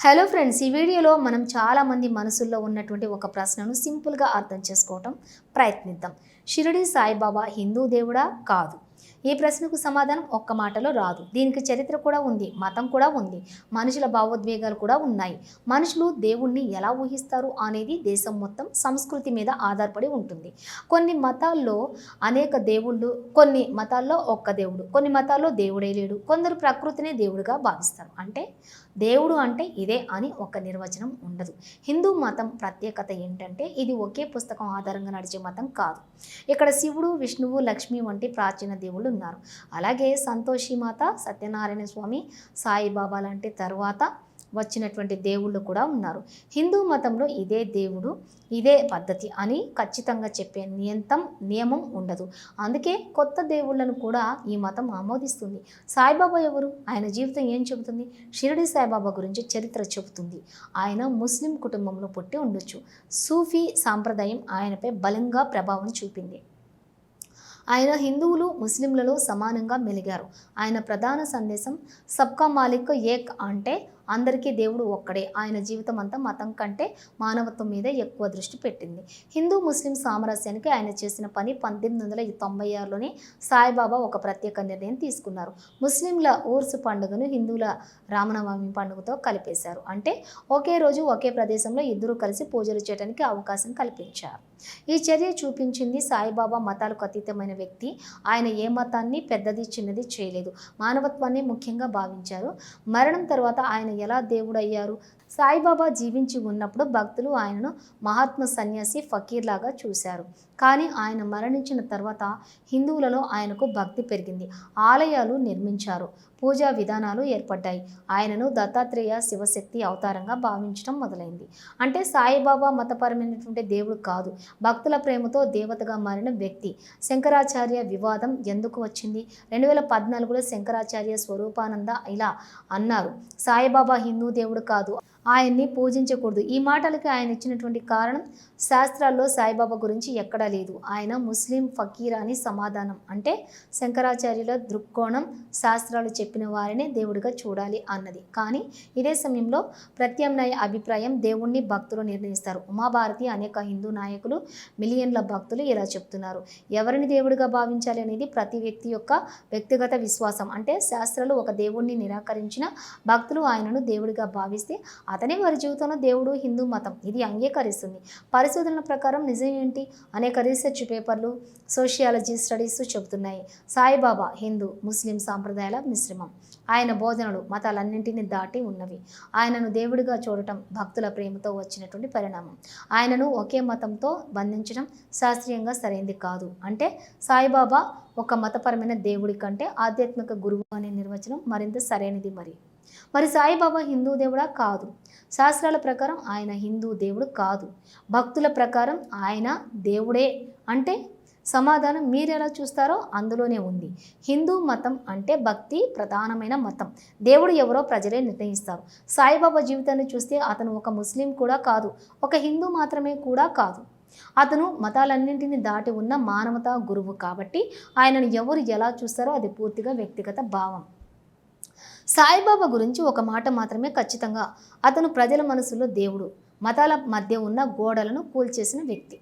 Hello friends ఈ వీడియోలో మనం చాలామంది మనసుల్లో ఉన్నటువంటి ఒక ప్రశ్నను సింపుల్గా అర్థం చేసుకోవటం ప్రయత్నిద్దాం. షిరిడి సాయిబాబా హిందూ దేవుడా? కాదు. ఈ ప్రశ్నకు సమాధానం ఒక్క మాటలో రాదు. దీనికి చరిత్ర కూడా ఉంది మతం కూడా ఉంది మనుషుల భావోద్వేగాలు కూడా ఉన్నాయి. మనుషులు దేవుణ్ణి ఎలా ఊహిస్తారు అనేది దేశం మొత్తం సంస్కృతి మీద ఆధారపడి ఉంటుంది. కొన్ని మతాల్లో అనేక దేవుళ్ళు కొన్ని మతాల్లో ఒక్క దేవుడు కొన్ని మతాల్లో దేవుడే లేడు. కొందరు ప్రకృతినే దేవుడిగా భావిస్తారు. అంటే దేవుడు అంటే ఇదే అని ఒక నిర్వచనం ఉండదు. హిందూ మతం ప్రత్యేకత ఏంటంటే ఇది ఒకే పుస్తకం ఆధారంగా నడిచే మతం కాదు. ఇక్కడ శివుడు విష్ణువు లక్ష్మి వంటి ప్రాచీన దేవుళ్ళు ఉన్నారు అలాగే సంతోషి మాత సత్యనారాయణ స్వామి సాయిబాబా లాంటి తర్వాత వచ్చినటువంటి దేవుళ్ళు కూడా ఉన్నారు. హిందూ మతంలో ఇదే దేవుడు ఇదే పద్ధతి అని ఖచ్చితంగా చెప్పే నియంతం నియమం ఉండదు. అందుకే కొత్త దేవుళ్ళను కూడా ఈ మతం ఆమోదిస్తుంది. సాయిబాబా ఎవరు? ఆయన జీవితం ఏం చెబుతుంది? షిరిడి సాయిబాబా గురించి చరిత్ర చెబుతుంది. ఆయన ముస్లిం కుటుంబంలో పుట్టి ఉండొచ్చు. సూఫీ సాంప్రదాయం ఆయనపై బలంగా ప్రభావం చూపింది. ఆయన హిందువులు ముస్లింలలో సమానంగా మెలిగారు. ఆయన ప్రధాన సందేశం సబ్కా మాలిక్ ఏక్ అంటే అందరికీ దేవుడు ఒక్కడే. ఆయన జీవితం అంతా మతం కంటే మానవత్వం మీద ఎక్కువ దృష్టి పెట్టింది. హిందూ ముస్లిం సామరస్యానికి ఆయన చేసిన పని పంతొమ్మిది వందల తొంభై ఆరులోనే సాయిబాబా ఒక ప్రత్యేక నిర్ణయం తీసుకున్నారు. ముస్లింల ఊర్సు పండుగను హిందువుల రామనవమి పండుగతో కలిపేశారు. అంటే ఒకే రోజు ఒకే ప్రదేశంలో ఇద్దరు కలిసి పూజలు చేయడానికి అవకాశం కల్పించారు. ఈ చర్య చూపించింది సాయిబాబా మతాలకు అతీతమైన వ్యక్తి. ఆయన ఏ మతాన్ని పెద్దది చిన్నది చేయలేదు. మానవత్వాన్ని ముఖ్యంగా భావించారు. మరణం తర్వాత ఆయన ఎలా దేవుడయ్యారు? సాయిబాబా జీవించి ఉన్నప్పుడు భక్తులు ఆయనను మహాత్మ సన్యాసి ఫకీర్ లాగా చూశారు. కానీ ఆయన మరణించిన తర్వాత హిందువులలో ఆయనకు భక్తి పెరిగింది. ఆలయాలు నిర్మించారు. పూజా విధానాలు ఏర్పడ్డాయి. ఆయనను దత్తాత్రేయ శివశక్తి అవతారంగా భావించడం మొదలైంది. అంటే సాయిబాబా మతపరమైనటువంటి దేవుడు కాదు. భక్తుల ప్రేమతో దేవతగా మారిన వ్యక్తి. శంకరాచార్య వివాదం ఎందుకు వచ్చింది? రెండు వేల పద్నాలుగులో శంకరాచార్య స్వరూపానంద ఇలా అన్నారు. సాయిబాబా హిందూ దేవుడు కాదు. ఆయన్ని పూజించకూడదు. ఈ మాటలకి ఆయన ఇచ్చినటువంటి కారణం శాస్త్రాల్లో సాయిబాబా గురించి ఎక్కడా లేదు. ఆయన ముస్లిం ఫకీర్ అని సమాధానం. అంటే శంకరాచార్యుల దృక్కోణం శాస్త్రాలు చెప్పిన వారినే దేవుడిగా చూడాలి అన్నది. కానీ ఇదే సమయంలో ప్రత్యామ్నాయ అభిప్రాయం దేవుణ్ణి భక్తులు నిర్ణయిస్తారు. ఉమాభారతి అనేక హిందూ నాయకులు మిలియన్ల భక్తులు ఇలా చెప్తున్నారు. ఎవరిని దేవుడిగా భావించాలి అనేది ప్రతి వ్యక్తి యొక్క వ్యక్తిగత విశ్వాసం. అంటే శాస్త్రాలు ఒక దేవుణ్ణి నిరాకరించిన భక్తులు ఆయనను దేవుడిగా భావిస్తే అతనే వారి జీవితంలో దేవుడు హిందూ మతం. ఇది అంగీకరిస్తుంది. పరిశోధనల ప్రకారం నిజం ఏంటి? అనేక రీసెర్చ్ పేపర్లు సోషియాలజీ స్టడీస్ చెబుతున్నాయి. సాయిబాబా హిందూ ముస్లిం సాంప్రదాయాల మిశ్రమం. ఆయన బోధనలు మతాలన్నింటినీ దాటి ఉన్నవి. ఆయనను దేవుడిగా చూడటం భక్తుల ప్రేమతో వచ్చినటువంటి పరిణామం. ఆయనను ఒకే మతంతో బంధించడం శాస్త్రీయంగా సరైంది కాదు. అంటే సాయిబాబా ఒక మతపరమైన దేవుడి కంటే ఆధ్యాత్మిక గురువు అనే నిర్వచనం మరింత సరైనది మరి. మరి సాయిబాబా హిందూ దేవుడా? కాదు. శాస్త్రాల ప్రకారం ఆయన హిందూ దేవుడు కాదు. భక్తుల ప్రకారం ఆయన దేవుడే. అంటే సమాధానం మీరు ఎలా చూస్తారో అందులోనే ఉంది. హిందూ మతం అంటే భక్తి ప్రధానమైన మతం. దేవుడు ఎవరో ప్రజలే నిర్ణయిస్తారు. సాయిబాబా జీవితాన్ని చూస్తే అతను ఒక ముస్లిం కూడా కాదు. ఒక హిందూ మాత్రమే కూడా కాదు. అతను మతాలన్నింటినీ దాటి ఉన్న మానవతా గురువు కాబట్టి ఆయనను ఎవరు ఎలా చూస్తారో అది పూర్తిగా వ్యక్తిగత భావం. సాయిబాబా గురించి ఒక మాట మాత్రమే ఖచ్చితంగా. అతను ప్రజల మనసులో దేవుడు. మతాల మధ్య ఉన్న గోడలను కూల్చేసిన వ్యక్తి.